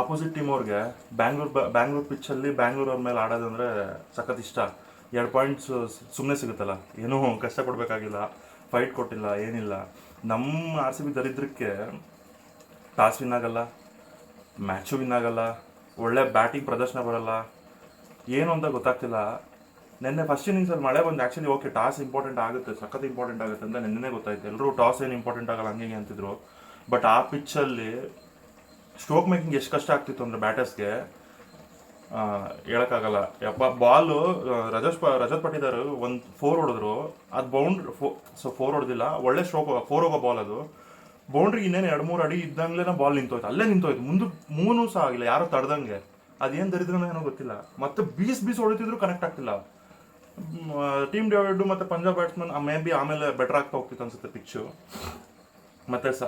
Opposite team ಅವ್ರಿಗೆ ಬ್ಯಾಂಗ್ಳೂರ್ ಬ್ಯಾಂಗ್ಳೂರ್ ಪಿಚ್ಚಲ್ಲಿ ಬ್ಯಾಂಗ್ಳೂರ್ ಅವ್ರ ಮೇಲೆ ಆಡೋದಂದ್ರೆ ಸಖತ್ ಇಷ್ಟ. ಎರಡು ಪಾಯಿಂಟ್ಸ್ ಸುಮ್ಮನೆ ಸಿಗುತ್ತಲ್ಲ. ಏನೂ ಕಷ್ಟ ಕೊಡಬೇಕಾಗಿಲ್ಲ ಫೈಟ್ ಕೊಟ್ಟಿಲ್ಲ, ಏನಿಲ್ಲ. ನಮ್ಮ ಆರ್ ಸಿ ಬಿ ದರಿದ್ರಕ್ಕೆ ಟಾಸ್ ವಿನ್ ಆಗಲ್ಲ ಮ್ಯಾಚು ವಿನ್ ಆಗಲ್ಲ, ಒಳ್ಳೆ ಬ್ಯಾಟಿಂಗ್ ಪ್ರದರ್ಶನ ಬರಲ್ಲ. ಏನು ಅಂತ ಗೊತ್ತಾಗ್ತಿಲ್ಲ. ನಿನ್ನೆ ಫಸ್ಟ್ ಇನ್ನಿಂಗ್ಸಲ್ಲಿ ಮಳೆ ಬಂದು ಆ್ಯಕ್ಚುಲಿ ಓಕೆ ಟಾಸ್ ಇಂಪಾರ್ಟೆಂಟ್ ಆಗುತ್ತೆ, ಸಖತ್ ಇಂಪಾರ್ಟೆಂಟ್ ಆಗುತ್ತೆ ಅಂತ ನಿನ್ನೆ ಗೊತ್ತಾಯ್ತು. ಎಲ್ಲರೂ ಟಾಸ್ ಏನು ಇಂಪಾರ್ಟೆಂಟ್ ಆಗಲ್ಲ ಹಂಗೆ ಅಂತಿದ್ರು. ಬಟ್ ಆ ಪಿಚ್ಚಲ್ಲಿ ಸ್ಟ್ರೋಕ್ ಮೇಕಿಂಗ್ ಎಷ್ಟು ಕಷ್ಟ ಆಗ್ತಿತ್ತು ಅಂದ್ರೆ ಬ್ಯಾಟರ್ಸ್ಗೆ ಹೇಳೋಕ್ಕಾಗಲ್ಲ. ಯಪ್ಪ ಬಾಲು ರಜತ್ ಪ, ರಜತ್ ಪಟ್ಟಿದಾರ್ ಒಂದು ಫೋರ್ ಹೊಡೆದ್ರು. ಅದು ಬೌಂಡ್ ಸೊ ಫೋರ್ ಹೊಡೆದಿಲ್ಲ. ಒಳ್ಳೆ ಸ್ಟ್ರೋಕ್ ಫೋರ್ ಹೋಗೋ ಬಾಲ್ ಅದು. ಬೌಂಡ್ರಿ ಇನ್ನೇನು ಎರಡು, ಮೂರು ಅಡಿ ಇದ್ದಂಗಲೇನ ಬಾಲ್ ನಿಂತೋಯ್ತು. ಅಲ್ಲೇ ನಿಂತೋಯ್ತು. ಮುಂದೆ ಮೂನು ಸಹ ಆಗಿಲ್ಲ. ಯಾರು ತಡ್ದಂಗೆ. ಅದೇನು ದರಿದ್ರನೋ ಏನೋ ಗೊತ್ತಿಲ್ಲ. ಮತ್ತೆ ಬೀಸ್ ಬೀಸ್ ಹೊಡಿತಿದ್ರು ಕನೆಕ್ಟ್ ಆಗ್ತಿಲ್ಲ. ಟೀಮ್ ಡಿವೈಡ್ ಮತ್ತೆ ಪಂಜಾಬ್ ಬ್ಯಾಟ್ಸ್ಮನ್ ಮೇ ಬಿ ಆಮೇಲೆ ಬೆಟರ್ ಆಗ್ತಾ ಹೋಗ್ತಿತ್ತು ಅನ್ಸುತ್ತೆ ಪಿಚ್ಚು ಮತ್ತೆ ಸ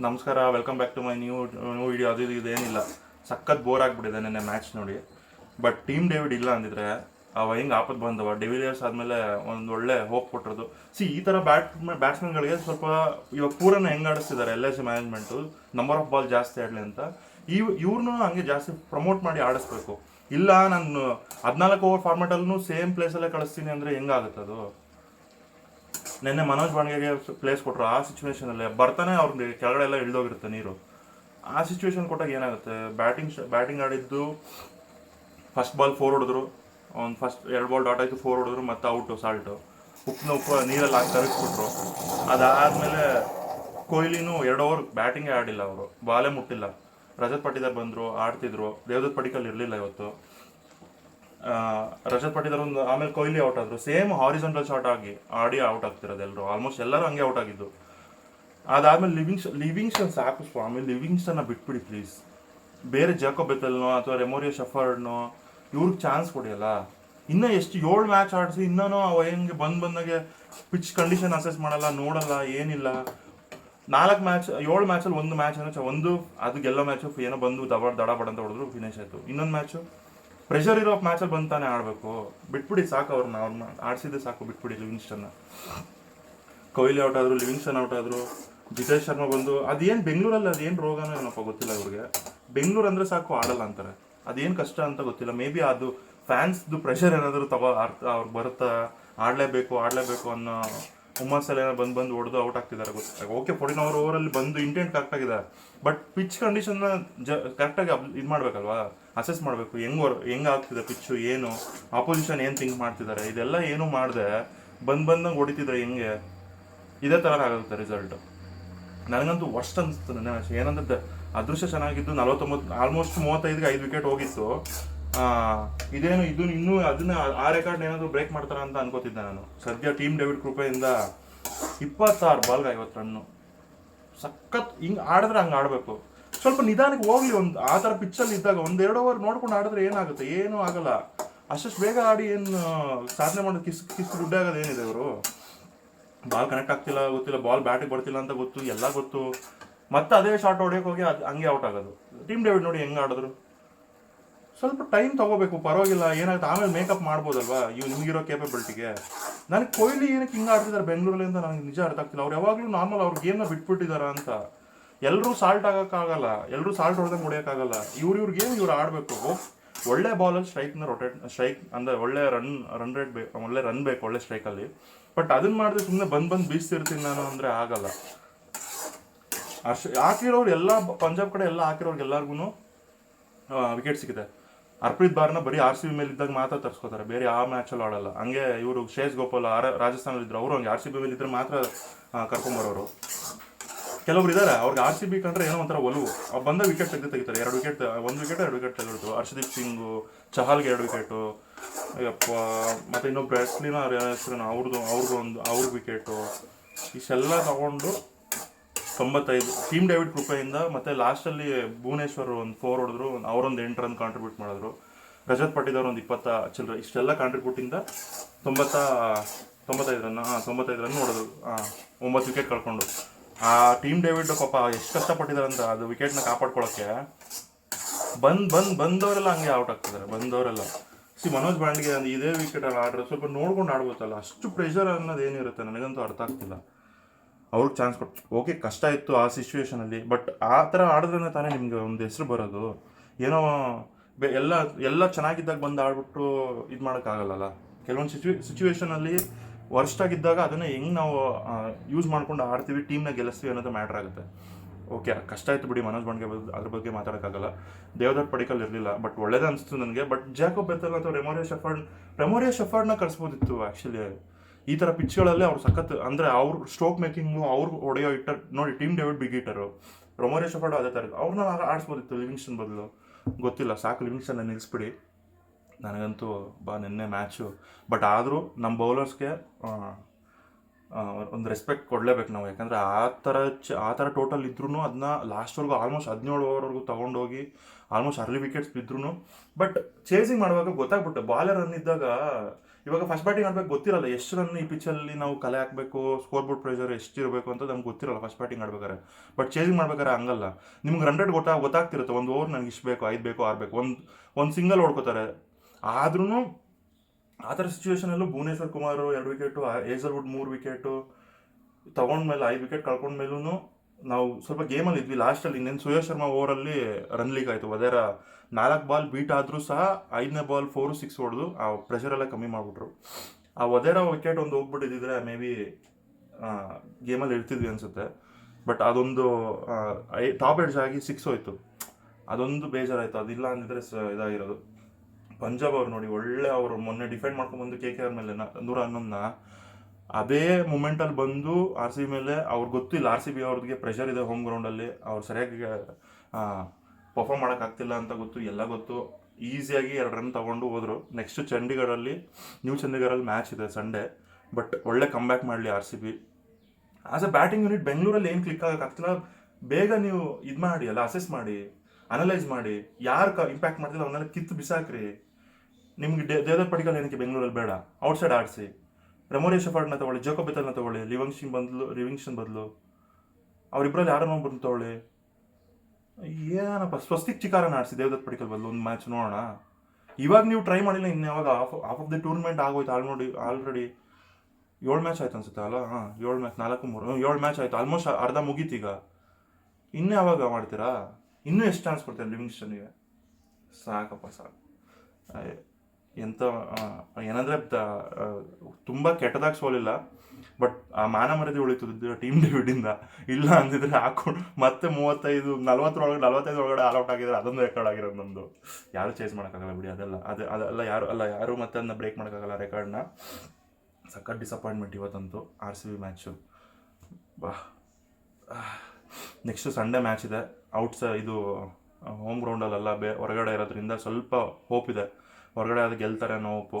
ನಮಸ್ಕಾರ welcome back to my new new video ಅದು ಇದು ಇದೇನಿಲ್ಲ. ಸಖತ್ ಬೋರ್ ಆಗಿಬಿಟ್ಟಿದೆ ನೆನ್ನೆ ಮ್ಯಾಚ್ ನೋಡಿ. ಬಟ್ ಟೀಮ್ ಡೇವಿಡ್ ಇಲ್ಲ ಅಂದಿದ್ರೆ, ಅವ ಹೆಂಗೆ ಆಪತ್ ಬಂದವ? ಡೆವಿಲಿಯರ್ಸ್ ಆದಮೇಲೆ ಒಂದು ಒಳ್ಳೆ ಹೋಪ್ ಕೊಟ್ಟಿರೋದು. ಸಿ ಈ ಥರ ಬ್ಯಾಟ್ ಬ್ಯಾಟ್ಸ್ಮನ್ಗಳಿಗೆ ಸ್ವಲ್ಪ ಇವಾಗ ಪೂರನ್ನ ಹೆಂಗೆ ಆಡಿಸ್ತಿದ್ದಾರೆ L S G management number of ball ಜಾಸ್ತಿ ಆಡಲಿ ಅಂತ. ಇವ್ ಇವ್ರನ್ನೂ ಹಂಗೆ ಜಾಸ್ತಿ ಪ್ರಮೋಟ್ ಮಾಡಿ ಆಡಿಸ್ಬೇಕು. ಇಲ್ಲ, ನಾನು ಹದಿನಾಲ್ಕು ಓವರ್ ಫಾರ್ಮೆಟಲ್ಲೂ ಸೇಮ್ ಪ್ಲೇಸಲ್ಲೇ ಕಳಿಸ್ತೀನಿ ಅಂದರೆ ಹೆಂಗಾಗುತ್ತೆ ಅದು? ನಿನ್ನೆ ಮನೋಜ್ ಬಾಣ್ಗೆಗೆ ಪ್ಲೇಸ್ ಕೊಟ್ಟರು ಆ ಸಿಚುವೇಶನಲ್ಲಿ ಬರ್ತಾನೆ ಅವ್ರಿಗೆ ಕೆಳಗಡೆ ಎಲ್ಲ ಇಳಿದೋಗಿರುತ್ತೆ ನೀರು. ಆ ಸಿಚುವೇಶನ್ ಕೊಟ್ಟಾಗ ಏನಾಗುತ್ತೆ? ಬ್ಯಾಟಿಂಗ್ ಬ್ಯಾಟಿಂಗ್ ಆಡಿದ್ದು ಫಸ್ಟ್ ಬಾಲ್ ಫೋರ್ ಹೊಡೆದ್ರು. ಒಂದು ಫಸ್ಟ್ ಎರಡು ಬಾಲ್ ಡಾಟ್ ಆಯಿತು ಫೋರ್ ಹೊಡೆದ್ರು, ಮತ್ತೆ ಔಟು ಸಾಲ್ಟು ಉಪ್ಪಿನ ಉಪ್ಪು, ನೀರಲ್ಲಿ ಹಾಕಿ ತರಿಸ್ಬಿಟ್ರು ಅದಾದಮೇಲೆ ಕೊಹ್ಲಿನೂ ಎರಡು ಓವರ್ ಬ್ಯಾಟಿಂಗೇ ಆಡಿಲ್ಲ ಅವರು. ಬಾಲೇ ಮುಟ್ಟಿಲ್ಲ. ರಜತ್ ಪಟ್ಟಿದಾರ್ ಬಂದರು, ಆಡ್ತಿದ್ರು. ದೇವದತ್ ಪಡಿಕಲ್ ಇರಲಿಲ್ಲ ಇವತ್ತು. ರಜತ್ ಪಾಟೀಲ್ ಒಂದು ಆಮೇಲೆ ಕೊಹ್ಲಿ ಔಟ್ ಆದ್ರು. ಸೇಮ್ ಹಾರಿಸಂಟಲ್ ಶಾಟ್ ಆಗಿ ಆಡಿ ಔಟ್ ಆಗ್ತಿರೋದು ಎಲ್ಲರೂ ಆಲ್ಮೋಸ್ಟ್ ಎಲ್ಲರೂ ಹಂಗೆ ಔಟ್ ಆಗಿದ್ದು. ಅದಾದ್ಮೇಲೆ ಲಿವಿಂಗ್ಸ್ ಲಿವಿಂಗ್ಸ್ಟನ್ ಸಾಕು ಸ್ವಾಮಿ. ಲಿವಿಂಗ್ಸ್ಟನ್ನ ಬಿಟ್ಬಿಡಿ ಪ್ಲೀಸ್ ಬೇರೆ ಜಾಕೋ ಬೆತ್ತಲ್ನೋ ಅಥವಾ ರೆಮೋರಿಯೋ ಶಫರ್ಡ್ನೋ ಇವ್ರಿಗೆ ಚಾನ್ಸ್ ಕೊಡಿಯಲ್ಲ. ಇನ್ನ ಎಷ್ಟು ಏಳು ಮ್ಯಾಚ್ ಆಡಿಸಿ ಇನ್ನೂ ಹೆಂಗೆ ಬಂದು ಬಂದಾಗೆ ಪಿಚ್ ಕಂಡೀಷನ್ ಅಸೆಸ್ ಮಾಡಲ್ಲ, ನೋಡಲ್ಲ, ಏನಿಲ್ಲ. ನಾಲ್ಕು ಮ್ಯಾಚ್ ಏಳು ಮ್ಯಾಚಲ್ಲಿ ಒಂದು ಮ್ಯಾಚ್ ಏನೋ ಒಂದು ಅದು ಗೆಲ್ಲೋ ಮ್ಯಾಚು ಏನೋ ಬಂದು ದಬ ದಡ ಬಡ ಅಂತ ಹೊಡೆದ್ರು ಫಿನಿಶ್ ಆಯಿತು. ಇನ್ನೊಂದು ಮ್ಯಾಚು ಪ್ರೆಷರ್ ಇರೋ ಮ್ಯಾಚಲ್ಲಿ ಬಂತಾನೆ ಆಡಬೇಕು. ಬಿಟ್ಬಿಡಿ ಸಾಕು ಅವ್ರನ್ನ ಅವ್ರನ್ನ ಆಡಿಸಿದ್ರೆ ಸಾಕು, ಬಿಟ್ಬಿಡಿ ಲಿವಿಂಗ್ಸ್ಟನ್ನ ಕೊಹ್ಲಿ ಔಟ್ ಆದ್ರು ಲಿವಿಂಗ್ಸ್ಟನ್ ಔಟ್ ಆದರು ಜಿತೇಶ್ ಶರ್ಮಾ ಬಂದು, ಅದೇನು ಬೆಂಗಳೂರಲ್ಲಿ, ಅದೇನು ರೋಗನೋ ಏನಪ್ಪ ಗೊತ್ತಿಲ್ಲ ಇವ್ರಿಗೆ. ಬೆಂಗಳೂರು ಅಂದರೆ ಸಾಕು ಆಡಲ್ಲ ಅಂತಾರೆ. ಅದೇನು ಕಷ್ಟ ಅಂತ ಗೊತ್ತಿಲ್ಲ. ಮೇ ಬಿ ಅದು ಫ್ಯಾನ್ಸ್ದು ಪ್ರೆಷರ್ ಏನಾದರೂ ತಗೋ, ಅರ್ಥ ಅವ್ರಿಗೆ ಬರುತ್ತಾ? ಆಡಲೇಬೇಕು ಆಡಲೇಬೇಕು ಅನ್ನೋ ಹುಮ್ಮಸ್ಸಲ್ಲಿ ಏನೋ ಬಂದು ಬಂದು ಹೊಡೆದು ಔಟ್ ಆಗ್ತಿದ್ದಾರೆ ಗೊತ್ತಾಗ ಓಕೆ ಫೋರ್ಟಿನ್ ಅವರ್ ಓವರಲ್ಲಿ ಬಂದು ಇಂಟೆಂಟ್ ಕರೆಕ್ಟಾಗಿದೆ ಬಟ್ ಪಿಚ್ ಕಂಡೀಷನ್ನ ಜ ಕರೆಕ್ಟಾಗಿ ಇದು ಮಾಡಬೇಕಲ್ವಾ? ಅಸೆಸ್ ಮಾಡಬೇಕು, ಹೆಂಗ್ ಹೆಂಗ್ ಆಗ್ತಿದೆ ಪಿಚ್ಚು ಏನು ಆಪೋಸಿಷನ್ ಏನು ಥಿಂಕ್ ಮಾಡ್ತಿದ್ದಾರೆ, ಇದೆಲ್ಲ ಏನು ಮಾಡಿದೆ, ಬಂದು ಬಂದಂಗೆ ಹೊಡಿತಿದ್ರೆ ಹೆಂಗೆ? ಇದೇ ಥರ ಆಗುತ್ತೆ ರಿಸಲ್ಟ್ ನನಗಂತೂ ವರ್ಸ್ಟ್ ಅನಿಸ್ತು ನನ್ನ ಏನಂದ್ರೆ ಅದೃಶ್ಯ ಚೆನ್ನಾಗಿದ್ದು ನಲವತ್ತೊಂಬತ್ತು ಆಲ್ಮೋಸ್ಟ್ ಮೂವತ್ತೈದಿಗೆ ಐದು ವಿಕೆಟ್ ಹೋಗಿತ್ತು. ಇದೇನು, ಇದು ಇನ್ನೂ ಅದನ್ನ ಆ ರೆಕಾರ್ಡ್ ಏನಾದರೂ ಬ್ರೇಕ್ ಮಾಡ್ತಾರ ಅಂತ ಅನ್ಕೋತಿದ್ದೆ ನಾನು. ಸದ್ಯ ಟೀಮ್ ಡೇವಿಡ್ ಕೃಪೆಯಿಂದ ಇಪ್ಪತ್ತಾರು ಬಾಲ್ಗೆ ಐವತ್ತು ರನ್ನು ಸಖತ್ ಹಿಂಗೆ ಆಡಿದ್ರೆ ಹಂಗೆ ಆಡಬೇಕು. ಸ್ವಲ್ಪ ನಿಧಾನಕ್ಕೆ ಹೋಗ್ಲಿ ಒಂದು ಆ ಥರ ಪಿಚ್ಚಲ್ಲಿ ಇದ್ದಾಗ ಒಂದೆರಡು ಓವರ್ ನೋಡ್ಕೊಂಡು ಆಡಿದ್ರೆ ಏನಾಗುತ್ತೆ? ಏನೂ ಆಗಲ್ಲ. ಅಷ್ಟಷ್ಟು ಬೇಗ ಆಡಿ ಏನು ಸಾಧನೆ ಮಾಡೋದು ಕಿಸ್ ಕಿಸ್ ದುಡ್ಡು ಆಗೋದು ಏನಿದೆ ಅವರು ಬಾಲ್ ಕನೆಕ್ಟ್ ಆಗ್ತಿಲ್ಲ, ಗೊತ್ತಿಲ್ಲ ಬಾಲ್ ಬ್ಯಾಟಿಗೆ ಬರ್ತಿಲ್ಲ ಅಂತ ಗೊತ್ತು, ಎಲ್ಲ ಗೊತ್ತು. ಮತ್ತೆ ಅದೇ ಶಾಟ್ ಹೊಡೆಯೋಕೆ ಹೋಗಿ ಅದು ಹಂಗೆ ಔಟ್ ಆಗೋದು. ಟೀಮ್ ಡೇವಿಡ್ ನೋಡಿ ಹೆಂಗೆ ಆಡಿದ್ರು. ಸ್ವಲ್ಪ ಟೈಮ್ ತಗೋಬೇಕು, ಪರವಾಗಿಲ್ಲ, ಏನಾಗುತ್ತೆ? ಆಮೇಲೆ ಮೇಕಪ್ ಮಾಡ್ಬೋದಲ್ವಾ? ಇವ್ ನಿಮಗಿರೋ ಕೇಪಬಿಲಿಟಿಗೆ ನನಗೆ ಕೊಹ್ಲಿ ಏನಕ್ಕೆ ಹಿಂಗೆ ಆಡ್ತಿದ್ದಾರೆ ಬೆಂಗಳೂರಲ್ಲಿ ನನಗೆ ನಿಜ ಅರ್ಥ ಆಗ್ತಿಲ್ಲ. ಅವ್ರು ಯಾವಾಗಲೂ ನಾರ್ಮಲ್ ಅವ್ರ ಗೇಮ್ನ ಬಿಟ್ಬಿಟ್ಟಿದಾರ ಅಂತ. ಎಲ್ಲರೂ ಸಾಲ್ಟ್ ಆಗೋಕ್ಕಾಗಲ್ಲ ಎಲ್ಲರೂ ಸಾಲ್ಟ್ ಹೊಡೆದಂಗೆ ಹೊಡೆಯೋಕ್ಕಾಗಲ್ಲ ಇವ್ರು ಇವ್ರ ಗೇಮ್ ಇವ್ರು ಆಡಬೇಕು ಒಳ್ಳೆ ಬಾಲಲ್ಲಿ ಸ್ಟ್ರೈಕ್ನ ರೊಟೇಟ್ ಸ್ಟ್ರೈಕ್ ಅಂದರೆ ಒಳ್ಳೆ ರನ್ ರನ್ ರೇಟ್ ಬೇಕು ಒಳ್ಳೆ ರನ್ ಬೇಕು ಒಳ್ಳೆ ಸ್ಟ್ರೈಕಲ್ಲಿ ಬಟ್ ಅದನ್ನ ಮಾಡಿದ್ರೆ ಸುಮ್ಮನೆ ಬಂದು ಬಂದು ಬೀಸ್ತಿರ್ತೀನಿ ನಾನು ಅಂದರೆ ಆಗಲ್ಲ. ಅಷ್ಟು ಹಾಕಿರೋರು ಎಲ್ಲ ಪಂಜಾಬ್ ಕಡೆ ಎಲ್ಲ ಹಾಕಿರೋರ್ಗೆ ಎಲ್ಲರಿಗೂ ವಿಕೆಟ್ ಸಿಕ್ಕಿದೆ. ಅರ್ಪ್ರೀತ್ ಬಾರ್ನ ಬರೀ ಆರ್ ಸಿ ಬಿ ಮೇಲೆ ಇದ್ದಾಗ ಮಾತ್ರ ತರ್ಸ್ಕೋತಾರೆ. ಬೇರೆ ಆ ಮ್ಯಾಚಲ್ಲಿ ಆಡಲ್ಲ. ಹಂಗೆ ಇವರು ಶೇಷ್ ಗೋಪಾಲ್, ಆರ್ ರಾಜಸ್ಥಾನಲ್ಲಿ ಇದ್ರು ಅವರು ಹಂಗೆ ಆರ್ ಸಿ ಬಿ ಮೇಲೆ ಮಾತ್ರ ಕರ್ಕೊಂಬರೋರು ಕೆಲವ್ರು ಇದ್ದಾರೆ ಅವ್ರಿಗೆ ಆರ್ ಸಿ ಬಿ ಕಂಡ್ರೆ ಏನೋ ಒಂಥರ ಒಲವು. ಅವ್ರು ಬಂದ ವಿಕೆಟ್ ತೆಗೆದು ತೆಗಿತಾರೆ. ಎರಡು ವಿಕೆಟ್ ಒಂದು ವಿಕೆಟ್ ಎರಡು ವಿಕೆಟ್ ತೆಗೆದು ಹರ್ಷದೀಪ್ ಸಿಂಗು, ಚಹಲ್ಗೆ ಎರಡು ವಿಕೆಟು ಅಯ್ಯಪ್ಪ ಮತ್ತೆ ಇನ್ನೊಬ್ಬ ಬ್ರೆಸ್ಲಿನ ಹೆಸರಿನ ಅವ್ರದ್ದು ಅವ್ರದ್ದು ಒಂದು ಅವ್ರ ವಿಕೆಟು ಇಷ್ಟೆಲ್ಲ ತಗೊಂಡು ತೊಂಬತ್ತೈದು ಟೀಮ್ ಡೇವಿಡ್ ಕೃಪೆಯಿಂದ ಮತ್ತೆ ಲಾಸ್ಟಲ್ಲಿ ಭುವನೇಶ್ವರ್ ಒಂದು ಫೋರ್ ಹೊಡೆದ್ರು ಅವರೊಂದು ಎಂಟು ರನ್ ಕಾಂಟ್ರಿಬ್ಯೂಟ್ ಮಾಡಿದ್ರು. ರಜತ್ ಪಟ್ಟಿದವ್ರು ಒಂದು ಇಪ್ಪತ್ತ ಚಿಲ್ಲರೆ ಇಷ್ಟೆಲ್ಲ ಕಾಂಟ್ರಿಬ್ಯೂಟಿಂದ ತೊಂಬತ್ತ, ತೊಂಬತ್ತೈದು ರನ್ ಹಾಂ, ತೊಂಬತ್ತೈದು ರನ್ ನೋಡೋದು ಹಾಂ, ಒಂಬತ್ತು ವಿಕೆಟ್ ಕಳ್ಕೊಂಡು. ಆ ಟೀಮ್ ಡೇವಿಡ್ ಪಾಪ ಎಷ್ಟು ಕಷ್ಟಪಟ್ಟಿದ್ದಾರೆ ಅಂತ ಅದು ವಿಕೆಟ್ನ ಕಾಪಾಡ್ಕೊಳ್ಳೋಕ್ಕೆ ಬಂದ್ ಬಂದ್ ಬಂದವರೆಲ್ಲ ಹಂಗೆ ಔಟ್ ಆಗ್ತಿದ್ದಾರೆ, ಬಂದವರೆಲ್ಲ. ಸಿ, ಮನೋಜ್ ಬ್ಯಾಂಡ್ಗೆ ಒಂದು ಇದೇ ವಿಕೆಟ್ ಅಲ್ಲಿ ಆಡ್ರೆ ಸ್ವಲ್ಪ ನೋಡ್ಕೊಂಡು ಆಡ್ಬೋದಲ್ಲ ಅಷ್ಟು ಪ್ರೆಷರ್ ಅನ್ನೋದು ಏನಿರುತ್ತೆ ನನಗಂತೂ ಅರ್ಥ ಆಗ್ತಿಲ್ಲ. ಅವ್ರಿಗೆ ಚಾನ್ಸ್ ಕೊಟ್ಟು ಓಕೆ ಕಷ್ಟ ಇತ್ತು ಆ ಸಿಚುವೇಶನಲ್ಲಿ ಬಟ್ ಆ ಥರ ಆಡಿದ್ರೆ ತಾನೇ ನಿಮಗೆ ಒಂದು ಹೆಸರು ಬರೋದು. ಏನೋ ಎಲ್ಲ ಎಲ್ಲ ಚೆನ್ನಾಗಿದ್ದಾಗ ಬಂದು ಆಡ್ಬಿಟ್ಟು ಇದು ಮಾಡೋಕ್ಕಾಗಲ್ಲಲ್ಲ. ಕೆಲವೊಂದು ಸಿಚುವೇ ಸಿಚುವೇಶನಲ್ಲಿ ವರ್ಸ್ಟ್ ಆಗಿದ್ದಾಗ ಅದನ್ನು ಹೆಂಗೆ ನಾವು ಯೂಸ್ ಮಾಡ್ಕೊಂಡು ಆಡ್ತೀವಿ ಟೀಮ್ನ ಗೆಲ್ಲಿಸ್ತೀವಿ ಅನ್ನೋದು ಮ್ಯಾಟ್ರ್ ಆಗುತ್ತೆ. ಓಕೆ ಕಷ್ಟ ಆಯ್ತು ಬಿಡಿ ಮನೋಜ್ ಬಂಡ್ಗೆ ಅದ್ರ ಬಗ್ಗೆ ಮಾತಾಡೋಕ್ಕಾಗಲ್ಲ. ದೇವದತ್ ಪಡಿಕಲ್ ಇರಲಿಲ್ಲ ಬಟ್ ಒಳ್ಳೇದು ಅನಿಸ್ತು ನನಗೆ. ಬಟ್ ಜಾಕೋ ಬೆತ್ತಲ್ ಅಥವಾ ರೆಮೋರಿಯಾ ಶಫರ್ಡ್ ರೆಮೋರಿಯಾ ಶಫರ್ಡ್ನ ಕಳಿಸ್ಬೋದಿತ್ತು ಆ್ಯಕ್ಚುಲಿ ಈ ಥರ ಪಿಚ್ಗಳಲ್ಲಿ ಅವ್ರು ಸಖತ್, ಅಂದರೆ ಅವ್ರ ಸ್ಟ್ರೋಕ್ ಮೇಕಿಂಗು ಅವ್ರು ಹೊಡೆಯೋ ಇಟ್ಟರ್ ನೋಡಿ ಟೀಮ್ ಡೇವಿಡ್ ಬಿಗ್ ಹಿಟ್ಟರು ರೊಮೋರಿಯಾ ಶಫರ್ಡ್ ಅದೇ ಥರ ಅವ್ರನ್ನ ಆಡಿಸ್ಬೋದಿತ್ತು ಲಿವಿಂಗ್ಸ್ಟನ್ ಬದಲು. ಗೊತ್ತಿಲ್ಲ, ಸಾಕು ಲಿವಿಂಗ್ಸ್ಟನ್ನ ನಿಲ್ಲಿಸ್ಬಿಡಿ ನನಗಂತೂ ಬಾ ನಿನ್ನೆ ಮ್ಯಾಚು. ಬಟ್ ಆದರೂ ನಮ್ಮ ಬೌಲರ್ಸ್ಗೆ ಒಂದು ರೆಸ್ಪೆಕ್ಟ್ ಕೊಡಲೇಬೇಕು ನಾವು. ಯಾಕಂದರೆ ಆ ಥರ ಚ, ಆ ಥರ ಟೋಟಲ್ ಇದ್ರೂ ಅದನ್ನ ಲಾಸ್ಟ್ವರೆಗೂ ಆಲ್ಮೋಸ್ಟ್ ಹದಿನೇಳು ಓವರ್ವರೆಗೂ ತೊಗೊಂಡೋಗಿ ಆಲ್ಮೋಸ್ಟ್ ಅರ್ಲಿ ವಿಕೆಟ್ಸ್ ಬಿದ್ರೂ ಬಟ್ ಚೇಸಿಂಗ್ ಮಾಡುವಾಗ ಗೊತ್ತಾಗ್ಬಿಟ್ಟು ಬಾಲರ್ ರನ್ ಇದ್ದಾಗ ಇವಾಗ ಫಸ್ಟ್ ಬ್ಯಾಟಿಂಗ್ ಆಡ್ಬೇಕು ಗೊತ್ತಿರಲ್ಲ. ಎಷ್ಟು ರನ್ ಈ ಪಿಚ್ಚಲ್ಲಿ ನಾವು ಕಲೆ ಹಾಕಬೇಕು ಸ್ಕೋರ್ ಬೋರ್ಡ್ ಪ್ರೆಷರ್ ಎಷ್ಟಿರಬೇಕು ಅಂತ ನಮ್ಗೆ ಗೊತ್ತಿರಲ್ಲ ಫಸ್ಟ್ ಬ್ಯಾಟಿಂಗ್ ಆಡ್ಬೇಕಾರೆ ಬಟ್ ಚೇಸಿಂಗ್ ಮಾಡ್ಬೇಕಾದ್ರೆ ಹಂಗಲ್ಲ. ನಿಮ್ಗೆ ರನ್ ರೇಟ್ ಗೊತ್ತಾ, ಗೊತ್ತಾಗ್ತಿರುತ್ತೆ. ಒಂದು ಓವರ್ ನನಗೆ ಇಷ್ಟು ಬೇಕು, ಐದು ಬೇಕು, ಆರು ಬೇಕು. ಒಂದು ಒಂದು ಸಿಂಗಲ್ ಹೊಡ್ಕೋತಾರೆ. ಆದ್ರೂ ಆ ಥರ ಸಿಚುವೇಶನಲ್ಲೂ ಭುವನೇಶ್ವರ್ ಕುಮಾರ್ ಎರಡು ವಿಕೆಟು ಏಜಲ್ವುಡ್ ಮೂರು ವಿಕೆಟು ತಗೊಂಡ್ಮೇಲೆ ಐದು ವಿಕೆಟ್ ಕಳ್ಕೊಂಡ್ಮೇಲೂ ನಾವು ಸ್ವಲ್ಪ ಗೇಮಲ್ಲಿ ಇದ್ವಿ ಲಾಸ್ಟಲ್ಲಿ ಇನ್ನೇನು ಸುಯೇಶ್ ಶರ್ಮಾ ಓವರಲ್ಲಿ ರನ್ ಲೀಗ್ ಆಯಿತು. ಅದರ ನಾಲ್ಕು ಬಾಲ್ ಬೀಟ್ ಆದರೂ ಸಹ ಐದನೇ ಬಾಲ್ ಫೋರು ಸಿಕ್ಸ್ ಹೊಡೆದು ಆ ಪ್ರೆಷರೆಲ್ಲ ಕಮ್ಮಿ ಮಾಡಿಬಿಟ್ರು. ಆ ಒದೇರ ವಿಕೆಟ್ ಒಂದು ಹೋಗ್ಬಿಟ್ಟಿದ್ದಿದ್ರೆ ಮೇ ಬಿ ಗೇಮಲ್ಲಿ ಇರ್ತಿದ್ವಿ ಅನಿಸುತ್ತೆ. ಬಟ್ ಅದೊಂದು ಟಾಪ್ ಎಡ್ಜ್ ಆಗಿ ಸಿಕ್ಸ್ ಹೋಯ್ತು. ಅದೊಂದು ಬೇಜಾರಾಯಿತು. ಅದಿಲ್ಲ ಅಂದಿದ್ರೆ ಸ, ಇದಾಗಿರೋದು. ಪಂಜಾಬ್ ಅವ್ರು ನೋಡಿ, ಒಳ್ಳೆ ಅವರು ಮೊನ್ನೆ ಡಿಫೆಂಡ್ ಮಾಡ್ಕೊಂಡ್ಬಂದು ಕೆ ಕೆ ಆರ್ ಮೇಲೆ ನೂರ ಹನ್ನೊಂದನ್ನ ಅದೇ ಮೂಮೆಂಟಲ್ಲಿ ಬಂದು ಆರ್ ಸಿ ಬಿ ಮೇಲೆ ಅವ್ರಿಗೆ ಗೊತ್ತಿಲ್ಲ ಆರ್ ಸಿ ಬಿ ಅವ್ರಿಗೆ ಪ್ರೆಷರ್ ಇದೆ ಹೋಮ್ ಗ್ರೌಂಡಲ್ಲಿ ಅವ್ರು ಸರಿಯಾಗಿ ಪರ್ಫಾರ್ಮ್ ಮಾಡೋಕ್ಕಾಗ್ತಿಲ್ಲ ಅಂತ ಗೊತ್ತು, ಎಲ್ಲ ಗೊತ್ತು. ಈಸಿಯಾಗಿ ಎರಡು ರನ್ ತಗೊಂಡು ಹೋದರು. ನೆಕ್ಸ್ಟ್ ಚಂಡೀಗಢಲ್ಲಿ ನ್ಯೂ ಚಂಡೀಗಢಲ್ಲಿ ಮ್ಯಾಚ್ ಇದೆ ಸಂಡೇ ಬಟ್ ಒಳ್ಳೆ ಕಮ್ ಬ್ಯಾಕ್ ಮಾಡಲಿ R C B as a batting unit ಬೆಂಗಳೂರಲ್ಲಿ ಏನು ಕ್ಲಿಕ್ ಆಗಕ್ಕಾಗ್ತಿಲ್ಲ ಬೇಗ ನೀವು ಇದು ಮಾಡಿ, ಅಲ್ಲ ಅಸೆಸ್ ಮಾಡಿ ಅನಲೈಸ್ ಮಾಡಿ. ಯಾರು ಕ ಇಂಪ್ಯಾಕ್ಟ್ ಮಾಡ್ತಿಲ್ಲ ಅವನ್ನೆಲ್ಲ ಕಿತ್ತು ಬಿಸಾಕ್ರಿ. ನಿಮ್ಗೆ ದೇವದತ್ ಪಡಿಕಲ್ ಏನಕ್ಕೆ ಬೆಂಗಳೂರಲ್ಲಿ ಬೇಡ? ಔಟ್ಸೈಡ್ ಆಡಿಸಿ. ರೆಮೋರಿ ಶೆಫರ್ಡ್ನ ತಗೊಳ್ಳಿ ಜೋಕೋ ಬೆತಲ್ನ ತಗೊಳ್ಳಿ ಲಿವಂಗ್ಸ್ಟಿನ್ ಬದಲು ಸಿಂಗ್ ಬದಲು. ಅವರಿಬ್ಬರಲ್ಲಿ ಯಾರನ್ನೋ ಬಂದು ತಗೊಳ್ಳಿ. ಏನಪ್ಪ, ಸ್ವಸ್ತಿಕ್ ಚಿಕಾರನ ಆಡಿಸಿ ದೇವದತ್ ಪಡಿಕಲ್ ಬದಲು ಒಂದು ಮ್ಯಾಚ್ ನೋಡೋಣ. ಇವಾಗ ನೀವು ಟ್ರೈ ಮಾಡಿಲ್ಲ, ಇನ್ನು ಯಾವಾಗ half half of the tournament ಆಗೋಯ್ತು ಆಲ್ಮೋಡಿ ಆಲ್ರೆಡಿ ಏಳು ಮ್ಯಾಚ್ ಆಯ್ತು ಅನ್ಸುತ್ತೆ ಅಲ್ಲ? ಹಾಂ, ಏಳು ಮ್ಯಾಚ್ ನಾಲ್ಕು, ಮೂರು ಏಳು ಮ್ಯಾಚ್ ಆಯ್ತು ಆಲ್ಮೋಸ್ಟ್ ಅರ್ಧ ಮುಗೀತೀಗ ಇನ್ನೂ ಯಾವಾಗ ಮಾಡ್ತೀರಾ ಇನ್ನೂ ಎಷ್ಟು ಚಾನ್ಸ್ ಕೊಡ್ತೀರಾ ಲಿವಿಂಗ್ಸ್ಟನ್ಗೆ ಸಾಕಪ್ಪ, ಸಾಕು. ಎಂತ ಏನಂದ್ರೆ ತುಂಬಾ ಕೆಟ್ಟದಾಗಿ ಸೋಲಿಲ್ಲ. ಬಟ್ ಆ ಮಾನ ಮರ್ಯಾದೆ ಉಳಿತು ಟೀಮ್ ಡಿವಿಡಿಂದ ಇಲ್ಲ ಅಂದಿದ್ರೆ ಹಾಕೊಂಡು ಮತ್ತೆ ಮೂವತ್ತೈದು, ನಲ್ವತ್ತರೊಳಗೆ, ನಲ್ವತ್ತೈದು ಒಳಗಡೆ ಆಲ್ಔಟ್ ಆಗಿದ್ರೆ ಅದೊಂದು ರೆಕಾರ್ಡ್ ಆಗಿರೋದು ನಮ್ಮದು ಯಾರು ಚೇಸ್ ಮಾಡೋಕ್ಕಾಗಲ್ಲ ಬಿಡಿ, ಅದೆಲ್ಲ. ಅದು, ಅದೆಲ್ಲ ಯಾರು, ಅಲ್ಲ, ಯಾರು ಮತ್ತೆ ಅದನ್ನ ಬ್ರೇಕ್ ಮಾಡೋಕ್ಕಾಗಲ್ಲ ರೆಕಾರ್ಡ್ನ ಸಖತ್ ಡಿಸಪಾಯಿಂಟ್ಮೆಂಟ್ ಇವತ್ತಂತೂ ಆರ್ ಸಿ ಬಿ ಮ್ಯಾಚು ಬಾ. ನೆಕ್ಸ್ಟ್ ಸಂಡೇ ಮ್ಯಾಚ್ ಇದೆ. ಔಟ್ಸ ಇದು ಹೋಮ್ ಗ್ರೌಂಡಲ್ಲೆಲ್ಲ ಬೇ, ಹೊರಗಡೆ ಇರೋದ್ರಿಂದ ಸ್ವಲ್ಪ ಹೋಪ್ ಇದೆ. ಹೊರಗಡೆ ಅದು ಗೆಲ್ತಾರೆ ಅನ್ನೋ ಒಪ್ಪು.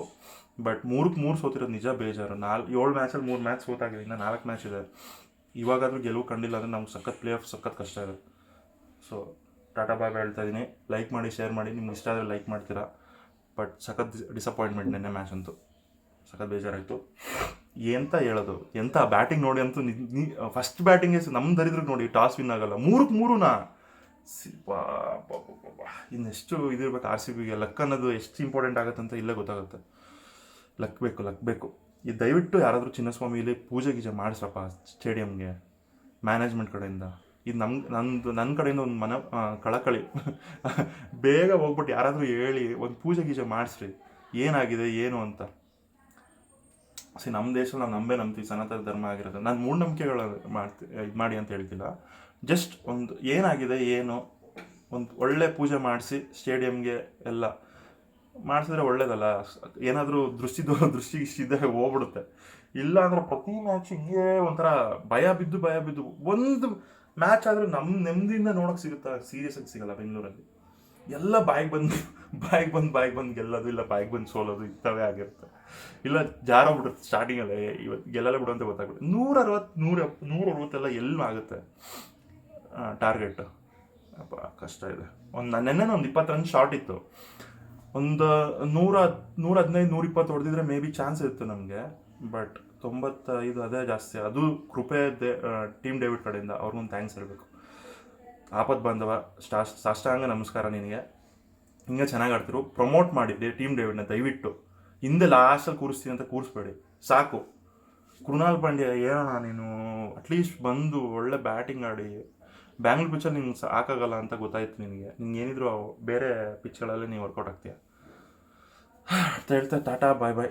ಬಟ್ ಮೂರಕ್ಕೆ ಮೂರು ಸೋತಿರೋದು ನಿಜ ಬೇಜಾರು. ನಾಲ್ ಏಳು ಮ್ಯಾಚಲ್ಲಿ ಮೂರು ಮ್ಯಾಚ್ ಸೋತಾಗಿದೆ. ಇನ್ನು ನಾಲ್ಕು ಮ್ಯಾಚ್ ಇದೆ. ಇವಾಗಾದರೂ ಗೆಲುವು ಕಂಡಿಲ್ಲ ಅಂದರೆ ನಮ್ಗೆ ಸಖತ್ ಪ್ಲೇ ಆಫ್ ಸಖತ್ ಕಷ್ಟ ಇದೆ ಸೊ ಟಾಟಾ ಬಾಯ್ ಹೇಳ್ತಾ ಇದ್ದೀನಿ ಲೈಕ್ ಮಾಡಿ ಶೇರ್ ಮಾಡಿ. ನಿಮ್ಗೆ ಇಷ್ಟ ಆದರೆ ಲೈಕ್ ಮಾಡ್ತೀರಾ. ಬಟ್ ಸಖತ್ ಡಿಸಪಾಯಿಂಟ್ಮೆಂಟ್ ನಿನ್ನೆ ಮ್ಯಾಚ್ ಅಂತೂ. ಸಖತ್ ಬೇಜಾರಾಯಿತು. ಎಂತ ಹೇಳೋದು? ಎಂಥ ಬ್ಯಾಟಿಂಗ್ ನೋಡಿ ಅಂತೂ ಫಸ್ಟ್ ಬ್ಯಾಟಿಂಗ್ ನಮ್ಮ ದರಿದ್ರಿಗೆ ನೋಡಿ ಟಾಸ್ ವಿನ್ ಆಗಲ್ಲ. ಮೂರಕ್ಕೆ ಮೂರುನಾ? ಸಿ ಬಾ ಬಾ ಬಾ ಬಾ ಬಾ. ಇನ್ನೆಷ್ಟು ಇದಿರ್ಬೇಕು ಆರ್ ಸಿ ಬಿಗೆ ಲಕ್ ಅನ್ನೋದು ಎಷ್ಟು ಇಂಪಾರ್ಟೆಂಟ್ ಆಗುತ್ತೆ ಅಂತ ಇಲ್ಲೇ ಗೊತ್ತಾಗುತ್ತೆ. ಲಕ್ ಬೇಕು ಲಕ್ ಬೇಕು. ಈ ದಯವಿಟ್ಟು ಯಾರಾದರೂ ಚಿನ್ನಸ್ವಾಮಿ ಇಲ್ಲಿ ಪೂಜೆ ಗೀಜೆ ಮಾಡಿಸ್ರಪ್ಪ ಸ್ಟೇಡಿಯಮ್ಗೆ ಮ್ಯಾನೇಜ್ಮೆಂಟ್ ಕಡೆಯಿಂದ. ಇದು ನಮ್ಮ ನಂದು ನನ್ನ ಕಡೆಯಿಂದ ಒಂದು ಮನ ಕಳಕಳಿ. ಬೇಗ ಹೋಗ್ಬಿಟ್ಟು ಯಾರಾದರೂ ಹೇಳಿ ಒಂದು ಪೂಜೆ ಗೀಜೆ ಮಾಡಿಸ್ರಿ. ಏನಾಗಿದೆ, ಏನು ಅಂತ. ಸಿ ನಮ್ಮ ದೇಶದಲ್ಲಿ ನಾವು ನಂಬೇ ನಂಬ್ತೀವಿ, ಸನಾತನ ಧರ್ಮ ಆಗಿರೋದು. ನಾನು ಮೂಢನಂಬಿಕೆಗಳು ಮಾಡ್ತಿ, ಇದು ಮಾಡಿ ಅಂತ ಹೇಳ್ತಿಲ್ಲ. ಜಸ್ಟ್ ಒಂದು ಏನಾಗಿದೆ, ಏನು, ಒಂದು ಒಳ್ಳೆ ಪೂಜೆ ಮಾಡಿಸಿ ಸ್ಟೇಡಿಯಮ್ಗೆ ಎಲ್ಲ ಮಾಡಿಸಿದ್ರೆ ಒಳ್ಳೇದಲ್ಲ, ಏನಾದರೂ ದೃಷ್ಟಿ ದೃಷ್ಟಿ ಇಷ್ಟಿದ್ದಾಗ ಹೋಗ್ಬಿಡುತ್ತೆ. ಇಲ್ಲ ಅಂದ್ರೆ ಪ್ರತಿ ಮ್ಯಾಚ್ ಹಿಂಗೆ ಒಂಥರ ಭಯ ಬಿದ್ದು ಭಯ ಬಿದ್ದು, ಒಂದು ಮ್ಯಾಚ್ ಆದರೂ ನಮ್ಮ ನೆಮ್ಮದಿಯಿಂದ ನೋಡೋಕೆ ಸಿಗುತ್ತಾ? ಸೀರಿಯಸ್ ಆಗಿ ಸಿಗಲ್ಲ ಬೆಂಗಳೂರಲ್ಲಿ. ಎಲ್ಲ ಬಾಯಿಗೆ ಬಂದು ಬಾಯಿಗೆ ಬಂದು ಬಾಯಿಗೆ ಬಂದು ಗೆಲ್ಲೋದು ಇಲ್ಲ, ಬಾಯಿಗೆ ಬಂದು ಸೋಲೋದು ಇಂಥವೇ ಆಗಿರುತ್ತೆ. ಇಲ್ಲ ಜಾರೋಗ್ಬಿಡುತ್ತೆ ಸ್ಟಾರ್ಟಿಂಗಲ್ಲೇ ಇವತ್ತು ಗೆಲ್ಲಲ್ಲ ಬಿಡು ಅಂತ ಗೊತ್ತಾಗ್ಬಿಡುತ್ತೆ. ನೂರ ಅರವತ್ತು ನೂರ ನೂರ ಅರವತ್ತೆಲ್ಲ ಎಲ್ಲಿ ಆಗುತ್ತೆ. ಟಾರ್ಗೆಟ್ ಅಪ್ಪ, ಕಷ್ಟ ಇದೆ. ಒಂದು ನೆನ್ನೆ ಒಂದು ಇಪ್ಪತ್ತು ರನ್ ಶಾರ್ಟ್ ಇತ್ತು. ಒಂದು ನೂರ ನೂರ ಹದಿನೈದು, ನೂರ ಇಪ್ಪತ್ತು ಹೊಡೆದಿದ್ರೆ ಮೇ ಬಿ ಚಾನ್ಸ್ ಇತ್ತು ನಮಗೆ. ಬಟ್ ತೊಂಬತ್ತೈದು ಅದೇ ಜಾಸ್ತಿ. ಅದು ಕೃಪೆ ಟೀಮ್ ಡೇವಿಡ್ ಕಡೆಯಿಂದ. ಅವ್ರಿಗೊಂದು ಥ್ಯಾಂಕ್ಸ್ ಹೇಳಬೇಕು. ಆಪತ್ ಬಂದವ. ಸ್ಟಾ ಸಾಷ್ಟಾಂಗ ನಮಸ್ಕಾರ ನಿನಗೆ. ಹಿಂಗೆ ಚೆನ್ನಾಗಿ ಆಡ್ತಿರು. ಪ್ರಮೋಟ್ ಮಾಡಿ. ಟೀಮ್ ಡೇವಿಡ್ನ ದಯವಿಟ್ಟು. ಹಿಂದೆ ಲಾಸ್ಟಲ್ಲಿ ಕೂರಿಸ್ತೀನಿ ಅಂತ ಕೂರಿಸ್ಬೇಡಿ. ಸಾಕು. ಕೃಣಾಲ್ ಪಾಂಡ್ಯ ಏನೋ ನೀನು? ಅಟ್ಲೀಸ್ಟ್ ಬಂದು ಒಳ್ಳೆ ಬ್ಯಾಟಿಂಗ್ ಆಡಿ. ಬ್ಯಾಂಗ್ಳೂರ್ ಪಿಕ್ಚರ್ ನಿಂಗೆ ಸಾಕಾಗಲ್ಲ ಅಂತ ಗೊತ್ತಾಯ್ತು ನಿನಗೆ. ನಿಂಗೆ ಏನಿದ್ರು ಬೇರೆ ಪಿಕ್ಚರ್ಗಳಲ್ಲಿ ನೀವು ವರ್ಕೌಟ್ ಆಗ್ತೀಯ? ಅಂತ ಹೇಳ್ತಾ, ಟಾಟಾ ಬಾಯ್ ಬಾಯ್